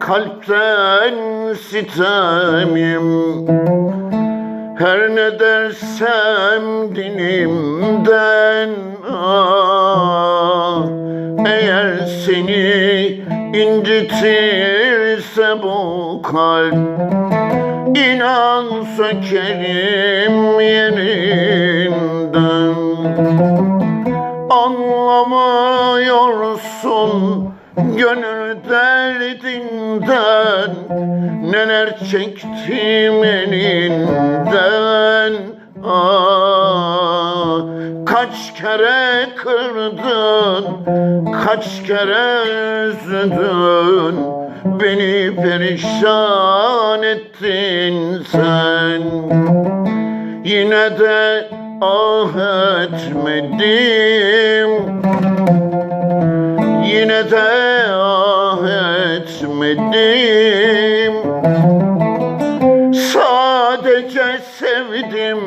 kalpten sitemim. Her ne dersem dilimden ah, Eğer seni incitirse bu kalp İnan sökerim yerinden gönül derdinden Neler çektim elinden? Ah, Kaç kere kırdın, kaç kere üzdün Beni perişan ettin sen. Yine de ah etmedim Yine de ah etmedim. Sadece sevdim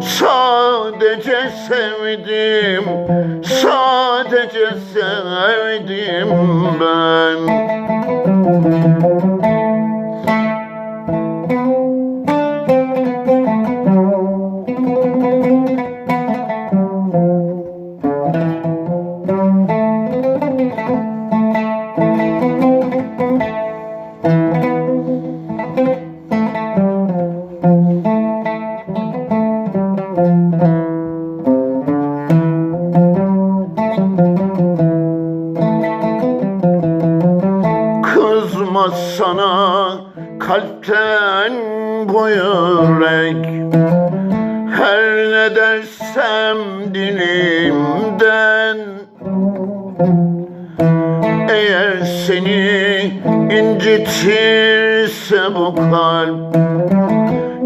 Sadece sevdim Sadece sevdim ben Sana kalpten bu yürek. Her ne dersem dilimden. Eğer seni incitirse bu kalp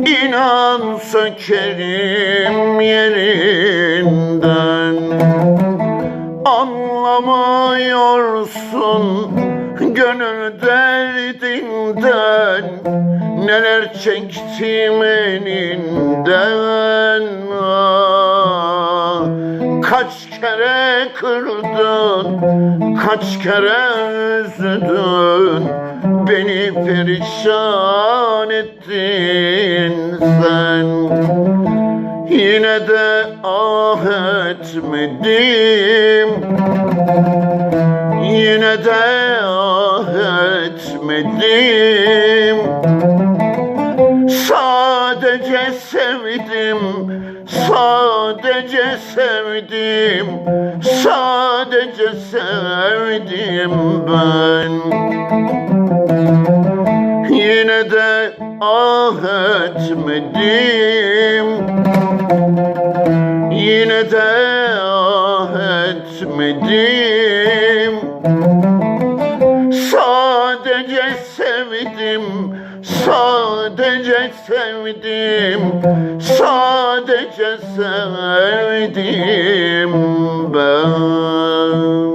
İnan sökerim yerinden. Anlamıyorsun gönül derdinden Neler çektim elinden. Kaç kere kırdın, kaç kere üzdün Beni perişan ettin sen Yine de ah etmedim Yine de etmedim Sadece sevdim Sadece sevdim Sadece sevdim ben. Yine de ah etmedim. Yine de ah etmedim sevdim Sadece sevdim ben